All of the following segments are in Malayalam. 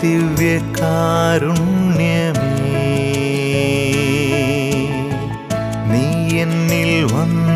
ദിവ്യകാരുണ്യമേ നീ എന്നിൽ വന്നിടുമോ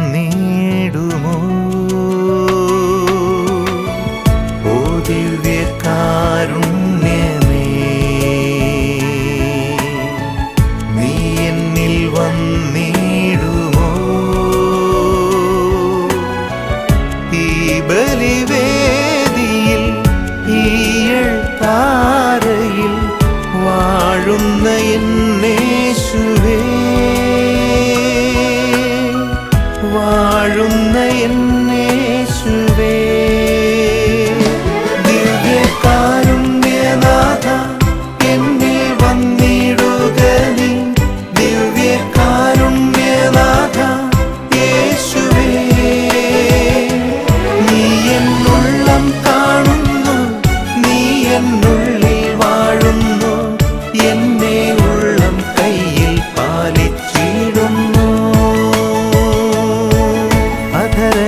വാഴുന്ന എന്നേശുവേ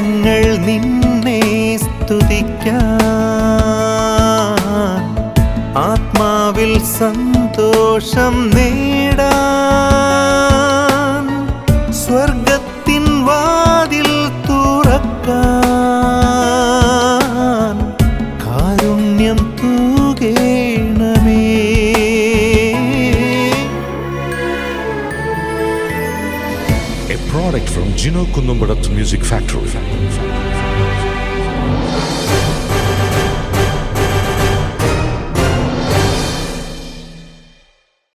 അധരങ്ങൾ നിന്നെ സ്തുതിക്കാം. ആത്മാവിൽ സന്തോഷം നേടാൻ. സ്വർഗത്തിൻ വാതിൽ തുറക്കാൻ. കാരുണ്യം തൂകേണമേ. A product from Gino Kunumbarat Music Factory.